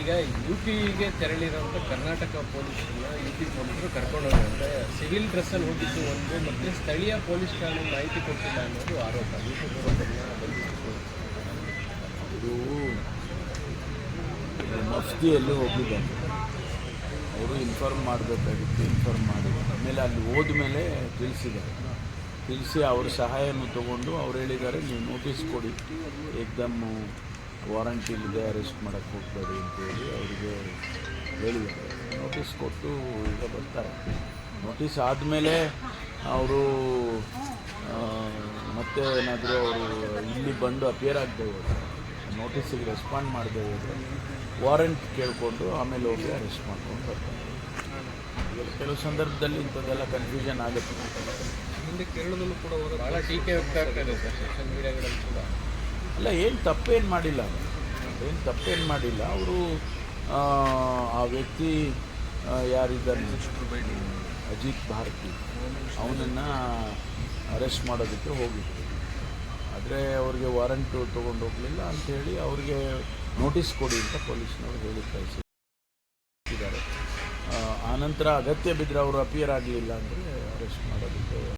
ಈಗ ಯು ಪಿಗೆ ತೆರಳಿರುವಂಥ ಕರ್ನಾಟಕ ಪೊಲೀಸರನ್ನ ಯು ಪಿ ಪೊಲೀಸರು ಕರ್ಕೊಂಡು ಹೋಗಿದ್ದಾರೆ ಸಿವಿಲ್ ಡ್ರೆಸ್ಸಲ್ಲಿ ಹೋಗಿದ್ದು ಒಂದು, ಮತ್ತು ಸ್ಥಳೀಯ ಪೊಲೀಸ್ ಠಾಣೆ ಮಾಹಿತಿ ಕೊಟ್ಟಿಲ್ಲ ಅನ್ನೋದು ಆರೋಪ. ಇದು ಮಫ್ತಿಯಲ್ಲಿ ಹೋಗಿದ್ದಾರೆ. ಅವರು ಇನ್ಫಾರ್ಮ್ ಮಾಡಬೇಕಾಗಿತ್ತು ಇನ್ಫಾರ್ಮ್ ಮಾಡಿ ಆಮೇಲೆ ಅಲ್ಲಿ ಹೋದ್ಮೇಲೆ ತಿಳಿಸಿದ್ದಾರೆ. ತಿಳಿಸಿ ಅವ್ರ ಸಹಾಯವನ್ನು ತಗೊಂಡು ಅವ್ರು ಹೇಳಿದ್ದಾರೆ, ನೀವು ನೋಟಿಸ್ ಕೊಡಿ. ಏಕ್ದಮ್ ವಾರಂಟ್ ಇಲ್ಲದೆ ಅರೆಸ್ಟ್ ಮಾಡೋಕ್ಕೆ ಹೋಗಬೇಡಿ ಅಂತೇಳಿ ಅವರಿಗೆ ಹೇಳಿದ್ದಾರೆ. ನೋಟಿಸ್ ಕೊಟ್ಟು ಈಗ ಬರ್ತಾರೆ. ನೋಟಿಸ್ ಆದಮೇಲೆ ಅವರು ಮತ್ತೆ ಏನಾದರೂ ಅವರು ಇಲ್ಲಿ ಬಂದು ಅಪಿಯರ್ ಆಗದೆ ಹೋದರೆ, ನೋಟಿಸಿಗೆ ರೆಸ್ಪಾಂಡ್ ಮಾಡದೆ ಹೋದರೆ ವಾರಂಟ್ ಕೇಳಿಕೊಂಡು ಆಮೇಲೆ ಹೋಗಿ ಅರೆಸ್ಟ್ ಮಾಡ್ಕೊಂಡು ಬರ್ತಾರೆ. ಕೆಲವು ಸಂದರ್ಭದಲ್ಲಿ ಇಂಥದ್ದೆಲ್ಲ ಕನ್ಫ್ಯೂಷನ್ ಆಗುತ್ತೆ. ಮುಂದೆ ಕೇರಳದಲ್ಲೂ ಕೂಡ ಭಾಳ ಟೀಕೆ ಇರ್ತದೆ ಸರ್ ಸೋಷಿಯಲ್ ಮೀಡಿಯಾಗಳಲ್ಲಿ ಕೂಡ. ಅಲ್ಲ, ಏನು ತಪ್ಪೇನು ಮಾಡಿಲ್ಲ. ಏನು ತಪ್ಪೇನು ಮಾಡಿಲ್ಲ. ಅವರು, ಆ ವ್ಯಕ್ತಿ ಯಾರಿದ್ದಾರೆ? ಅಜಿತ್ ಭಾರತಿ. ಅವನನ್ನು ಅರೆಸ್ಟ್ ಮಾಡೋದಕ್ಕೆ ಹೋಗಿದ್ರು. ಆದರೆ ಅವ್ರಿಗೆ ವಾರಂಟು ತೊಗೊಂಡು ಹೋಗಲಿಲ್ಲ ಅಂಥೇಳಿ ಅವ್ರಿಗೆ ನೋಟಿಸ್ ಕೊಡಿ ಅಂತ ಪೊಲೀಸ್ನವ್ರು ಹೇಳಿ ಕಳಿಸಿದ್ದಾರೆ ಆನಂತರ ಅಗತ್ಯ ಬಿದ್ದರೆ ಅವರು ಅಪಿಯರ್ ಆಗಲಿಲ್ಲ ಅಂದರೆ